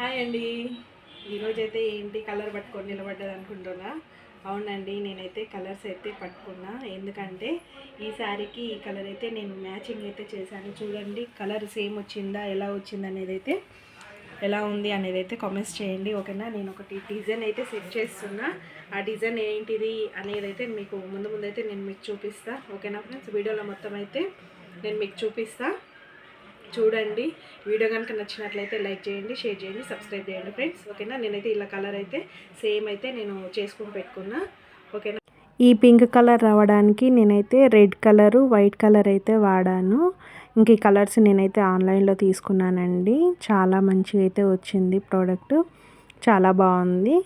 Hi అండి. ఈరోజైతే ఏంటి కలర్ పట్టుకొని నిలబడ్డది అనుకుంటున్నా? అవునండి నేనైతే కలర్స్ అయితే పట్టుకున్నా. ఎందుకంటే ఈ శారీకి ఈ కలర్ అయితే నేను మ్యాచింగ్ అయితే చేశాను. చూడండి కలర్ సేమ్ వచ్చిందా ఎలా వచ్చింది అనేది అయితే ఎలా ఉంది అనేది అయితే కామెంట్స్ చేయండి ఓకేనా? నేను ఒకటి డిజైన్ అయితే సెట్ చేస్తున్నా. ఆ డిజైన్ ఏంటిది అనేది అయితే మీకు ముందు ముందు అయితే నేను మీకు చూపిస్తా. ఓకేనా ఫ్రెండ్స్? వీడియోలో మొత్తం అయితే నేను మీకు చూపిస్తా. చూడండి. వీడియో కనుక నచ్చినట్లయితే లైక్ చేయండి షేర్ చేయండి సబ్స్క్రైబ్ చేయండి ఫ్రెండ్స్. ఓకేనా? నేనైతే ఇలా కలర్ అయితే సేమ్ అయితే నేను చేసుకుని పెట్టుకున్నా. ఓకేనా? ఈ పింక్ కలర్ రావడానికి నేనైతే రెడ్ కలరు వైట్ కలర్ అయితే వాడాను. ఇంక ఈ కలర్స్ నేనైతే ఆన్లైన్లో తీసుకున్నానండి. చాలా మంచిగా అయితే వచ్చింది ప్రోడక్ట్. చాలా బాగుంది.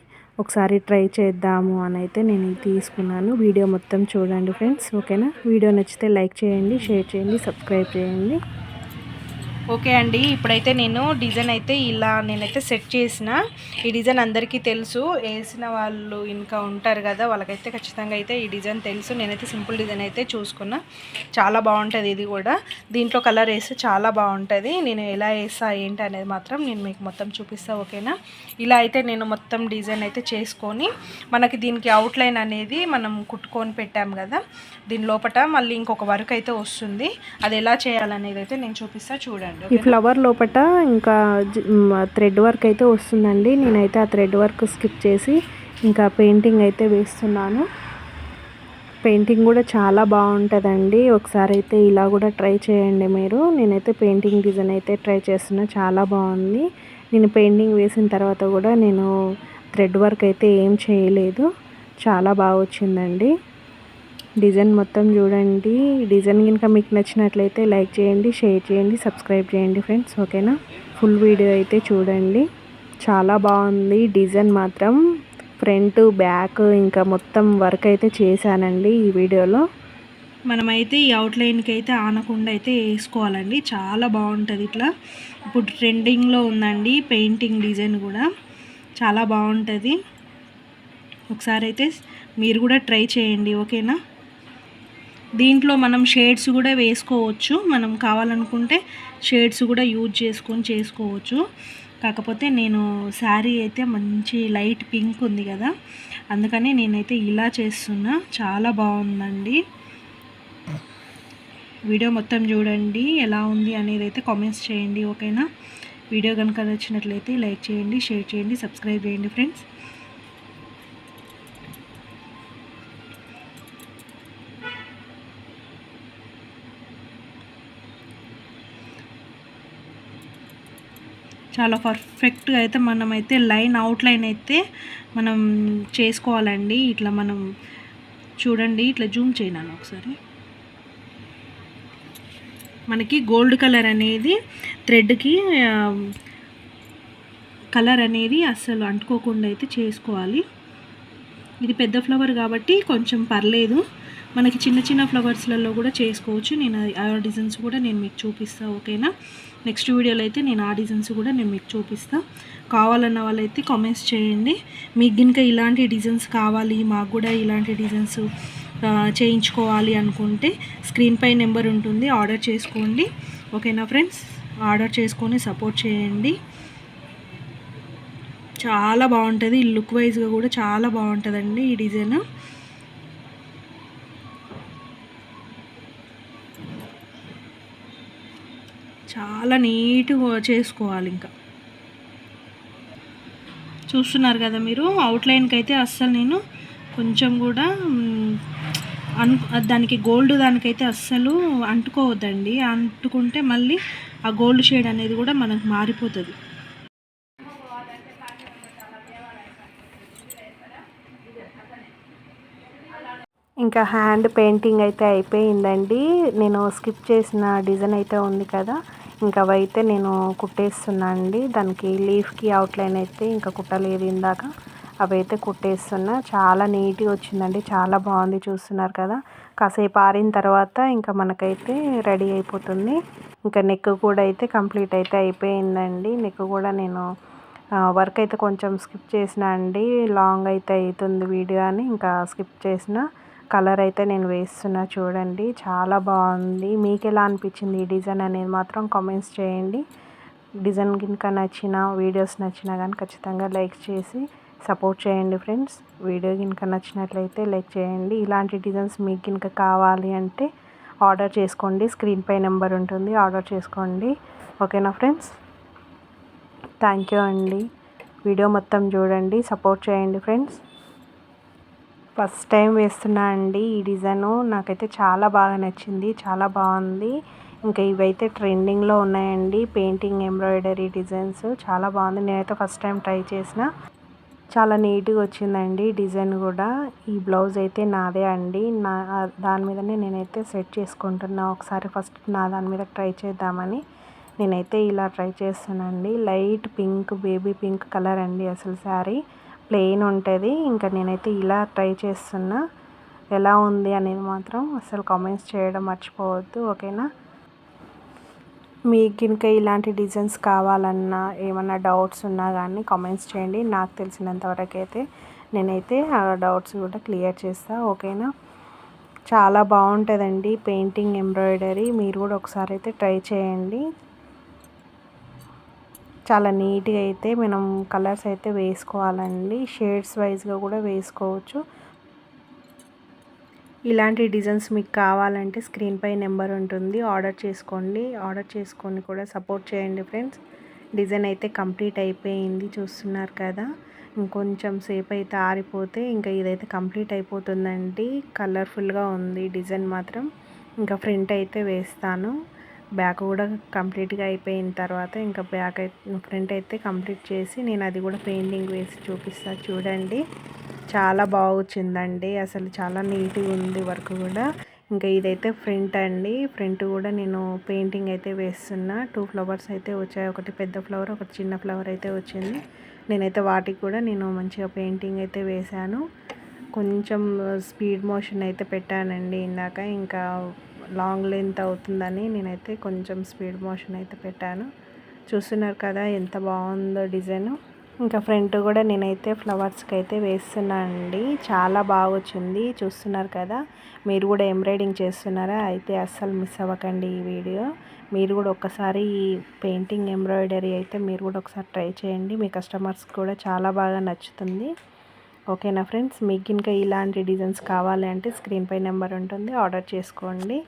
ఒకసారి ట్రై చేద్దాము అని అయితే నేను తీసుకున్నాను. వీడియో మొత్తం చూడండి ఫ్రెండ్స్. ఓకేనా? వీడియో నచ్చితే లైక్ చేయండి షేర్ చేయండి సబ్స్క్రైబ్ చేయండి. ఓకే అండి ఇప్పుడైతే నేను డిజైన్ అయితే ఇలా నేనైతే సెట్ చేసిన. ఈ డిజైన్ అందరికీ తెలుసు వేసిన వాళ్ళు ఇంకా ఉంటారు కదా వాళ్ళకైతే ఖచ్చితంగా అయితే ఈ డిజైన్ తెలుసు. నేనైతే సింపుల్ డిజైన్ అయితే చూసుకున్నా. చాలా బాగుంటుంది ఇది కూడా. దీంట్లో కలర్ వేస్తే చాలా బాగుంటుంది. నేను ఎలా వేస్తా ఏంటి అనేది మాత్రం నేను మీకు మొత్తం చూపిస్తా ఓకేనా? ఇలా అయితే నేను మొత్తం డిజైన్ అయితే చేసుకొని మనకి దీనికి అవుట్లైన్ అనేది మనం కుట్టుకొని పెట్టాం కదా దీని లోపల మళ్ళీ ఇంకొక వర్క్ అయితే వస్తుంది. అది ఎలా చేయాలనేది అయితే నేను చూపిస్తా చూడండి. ఈ ఫ్లవర్ లోపట ఇంకా థ్రెడ్ వర్క్ అయితే వస్తుందండి. నేనైతే ఆ థ్రెడ్ వర్క్ స్కిప్ చేసి ఇంకా పెయింటింగ్ అయితే వేస్తున్నాను. పెయింటింగ్ కూడా చాలా బాగుంటుందండి. ఒకసారి అయితే ఇలా కూడా ట్రై చేయండి మీరు. నేనైతే పెయింటింగ్ డిజైన్ అయితే ట్రై చేస్తున్నా. చాలా బాగుంది. నేను పెయింటింగ్ వేసిన తర్వాత కూడా నేను థ్రెడ్ వర్క్ అయితే ఏం చేయలేదు. చాలా బాగా వచ్చిందండి. డిజైన్ మొత్తం చూడండి. డిజైన్ కనుక మీకు నచ్చినట్లయితే లైక్ చేయండి షేర్ చేయండి సబ్స్క్రైబ్ చేయండి ఫ్రెండ్స్. ఓకేనా? ఫుల్ వీడియో అయితే చూడండి. చాలా బాగుంది డిజైన్ మాత్రం. ఫ్రంట్ బ్యాక్ ఇంకా మొత్తం వర్క్ అయితే చేశానండి ఈ వీడియోలో. మనమైతే ఈ అవుట్లైన్కి అయితే ఆనకుండా అయితే వేసుకోవాలండి. చాలా బాగుంటుంది ఇట్లా. ఇప్పుడు ట్రెండింగ్లో ఉందండి పెయింటింగ్ డిజైన్ కూడా. చాలా బాగుంటుంది. ఒకసారి అయితే మీరు కూడా ట్రై చేయండి. ఓకేనా? దీంట్లో మనం షేడ్స్ కూడా వేసుకోవచ్చు. మనం కావాలనుకుంటే షేడ్స్ కూడా యూజ్ చేసుకొని చేసుకోవచ్చు. కాకపోతే నేను శారీ అయితే మంచి లైట్ పింక్ ఉంది కదా అందుకని నేనైతే ఇలా చేస్తున్నా. చాలా బాగుందండి. వీడియో మొత్తం చూడండి ఎలా ఉంది అనేది అయితే కామెంట్స్ చేయండి ఓకేనా? వీడియో కనుక నచ్చినట్లయితే లైక్ చేయండి షేర్ చేయండి సబ్స్క్రైబ్ చేయండి ఫ్రెండ్స్ చాలా పర్ఫెక్ట్గా అయితే మనమైతే లైన్ అవుట్లైన్ అయితే మనం చేసుకోవాలండి. ఇట్లా మనం చూడండి ఇట్లా జూమ్ చేయను ఒకసారి. మనకి గోల్డ్ కలర్ అనేది థ్రెడ్కి కలర్ అనేది అస్సలు అంటుకోకుండా అయితే చేసుకోవాలి. ఇది పెద్ద ఫ్లవర్ కాబట్టి కొంచెం పర్లేదు. మనకి చిన్న చిన్న ఫ్లవర్స్లలో కూడా చేసుకోవచ్చు. నేను ఆ డిజైన్స్ కూడా నేను మీకు చూపిస్తాను ఓకేనా? నెక్స్ట్ వీడియోలో అయితే నేను ఆ డిజైన్స్ కూడా నేను మీకు చూపిస్తాను కావాలన్న వాళ్ళైతే కామెంట్స్ చేయండి. మీకు కనుక ఇలాంటి డిజైన్స్ కావాలి మాకు కూడా ఇలాంటి డిజైన్స్ చేయించుకోవాలి అనుకుంటే స్క్రీన్ పై నెంబర్ ఉంటుంది ఆర్డర్ చేసుకోండి. ఓకేనా ఫ్రెండ్స్? ఆర్డర్ చేసుకొని సపోర్ట్ చేయండి. చాలా బాగుంటుంది లుక్ వైజ్గా కూడా చాలా బాగుంటుందండి ఈ డిజైన్. చాలా నీట్గా చేసుకోవాలి ఇంకా. చూస్తున్నారు కదా మీరు అవుట్లైన్కి అయితే అస్సలు నేను కొంచెం కూడా అను దానికి గోల్డ్ దానికైతే అస్సలు అంటుకోవద్దండి. అంటుకుంటే మళ్ళీ ఆ గోల్డ్ షేడ్ అనేది కూడా మనకు మారిపోతుంది. ఇంకా హ్యాండ్ పెయింటింగ్ అయితే అయిపోయిందండి. నేను స్కిప్ చేసిన డిజైన్ అయితే ఉంది కదా. ఇంకా అవైతే నేను కుట్టేస్తున్నా అండి. దానికి లీఫ్కి అవుట్లైన్ అయితే ఇంకా కుట్టలేదు ఇందాక. అవైతే కుట్టేస్తున్నా. చాలా నీట్గా వచ్చిందండి. చాలా బాగుంది చూస్తున్నారు కదా. కాసేపు ఆరిన తర్వాత ఇంకా మనకైతే రెడీ అయిపోతుంది. ఇంకా నెక్ కూడా అయితే కంప్లీట్ అయితే అయిపోయిందండి. నెక్ కూడా నేను వర్క్ అయితే కొంచెం స్కిప్ చేసిన అండి. లాంగ్ అయితే అవుతుంది వీడియో అని ఇంకా స్కిప్ చేసిన. కలర్ అయితే నేను వేస్తున్నా చూడండి. చాలా బాగుంది. మీకు ఎలా అనిపించింది ఈ డిజైన్ అనేది మాత్రం కామెంట్స్ చేయండి. డిజైన్ కనుక నచ్చిన వీడియోస్ నచ్చినా కానీ ఖచ్చితంగా లైక్ చేసి సపోర్ట్ చేయండి ఫ్రెండ్స్. వీడియో కనుక నచ్చినట్లయితే లైక్ చేయండి. ఇలాంటి డిజైన్స్ మీకు కనుక కావాలి అంటే ఆర్డర్ చేసుకోండి. స్క్రీన్ పై నెంబర్ ఉంటుంది. ఆర్డర్ చేసుకోండి. ఓకేనా ఫ్రెండ్స్? థ్యాంక్ యూ అండి. వీడియో మొత్తం చూడండి. సపోర్ట్ చేయండి ఫ్రెండ్స్. ఫస్ట్ టైం వేస్తున్నా అండి ఈ డిజైను. నాకైతే చాలా బాగా నచ్చింది చాలా బాగుంది. ఇంకా ఇవైతే ట్రెండింగ్లో ఉన్నాయండి. పెయింటింగ్ ఎంబ్రాయిడరీ డిజైన్స్ చాలా బాగుంది. నేనైతే ఫస్ట్ టైం ట్రై చేసిన. చాలా నీట్గా వచ్చిందండి డిజైన్ కూడా. ఈ బ్లౌజ్ అయితే నాదే అండి. నా దాని మీదనే నేనైతే సెట్ చేసుకుంటున్నా. ఒకసారి ఫస్ట్ నా దాని మీద ట్రై చేద్దామని నేనైతే ఇలా ట్రై చేస్తానండి light pink baby pink colour అండి అసలు శారీ. ప్లెయిన్ ఉంటుంది. ఇంకా నేనైతే ఇలా ట్రై చేస్తున్నా. ఎలా ఉంది అనేది మాత్రం అసలు కామెంట్స్ చేయడం మర్చిపోవద్దు ఓకేనా? మీకు ఇంకా ఇలాంటి డిజైన్స్ కావాలన్నా ఏమన్నా డౌట్స్ ఉన్నా కానీ కామెంట్స్ చేయండి. నాకు తెలిసినంతవరకు అయితే నేనైతే ఆ డౌట్స్ కూడా క్లియర్ చేస్తా ఓకేనా? చాలా బాగుంటుందండి పెయింటింగ్ ఎంబ్రాయిడరీ మీరు కూడా ఒకసారి అయితే ట్రై చేయండి. చాలా నీట్గా అయితే మనం కలర్స్ అయితే వేసుకోవాలండి. షేడ్స్ వైజ్గా కూడా వేసుకోవచ్చు. ఇలాంటి డిజైన్స్ మీకు కావాలంటే స్క్రీన్ పై నెంబర్ ఉంటుంది. ఆర్డర్ చేసుకోండి. ఆర్డర్ చేసుకొని కూడా సపోర్ట్ చేయండి ఫ్రెండ్స్. డిజైన్ అయితే కంప్లీట్ అయిపోయింది. చూస్తున్నారు కదా. ఇంకొంచెం సేపు అయితే ఆరిపోతే ఇంకా ఇదైతే కంప్లీట్ అయిపోతుందండి. కలర్ఫుల్గా ఉంది డిజైన్ మాత్రం. ఇంకా ఫ్రంట్ అయితే వేస్తాను. బ్యాక్ కూడా కంప్లీట్గా అయిపోయిన తర్వాత ఇంకా బ్యాక్ ఫ్రంట్ అయితే కంప్లీట్ చేసి నేను అది కూడా పెయింటింగ్ వేసి చూపిస్తాను చూడండి. చాలా బాగుచ్చిందండి. అసలు చాలా నీట్గా ఉంది వర్క్ కూడా. ఇంకా ఇదైతే ఫ్రంట్ అండి. ఫ్రంట్ కూడా నేను పెయింటింగ్ అయితే వేస్తున్నా. టూ ఫ్లవర్స్ అయితే వచ్చాయి. ఒకటి పెద్ద ఫ్లవర్ ఒకటి చిన్న ఫ్లవర్ అయితే వచ్చింది. నేనైతే వాటికి కూడా నేను మంచిగా పెయింటింగ్ అయితే వేశాను. కొంచెం స్పీడ్ మోషన్ అయితే పెట్టానండి ఇందాక. ఇంకా లాంగ్ లెంత్ అవుతుందని నేనైతే కొంచెం స్పీడ్ మోషన్ అయితే పెట్టాను. చూస్తున్నారు కదా ఎంత బాగుందో డిజైన్. ఇంకా ఫ్రంట్ కూడా నేనైతే ఫ్లవర్స్కి అయితే వేస్తున్నానండి చాలా బాగా వచ్చింది. చూస్తున్నారు కదా మీరు కూడా ఎంబ్రాయిడింగ్ చేస్తున్నారా? అయితే అస్సలు మిస్ అవ్వకండి ఈ వీడియో. మీరు కూడా ఒకసారి ఈ పెయింటింగ్ ఎంబ్రాయిడరీ అయితే మీరు కూడా ఒకసారి ట్రై చేయండి. మీ కస్టమర్స్కి కూడా చాలా బాగా నచ్చుతుంది. ఓకేనా ఫ్రెండ్స్? మీకు ఇంకా ఇలాంటి డిజైన్స్ కావాలి అంటే నెంబర్ ఉంటుంది. ఆర్డర్ చేసుకోండి.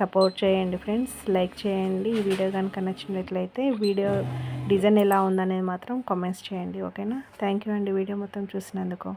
సపోర్ట్ చేయండి ఫ్రెండ్స్. లైక్ చేయండి. ఈ వీడియో కనుక నచ్చినట్లయితే వీడియో డిజైన్ ఎలా ఉందనేది మాత్రం కామెంట్స్ చేయండి. ఓకేనా? థ్యాంక్ యూ అండి. వీడియో మొత్తం చూసినందుకు.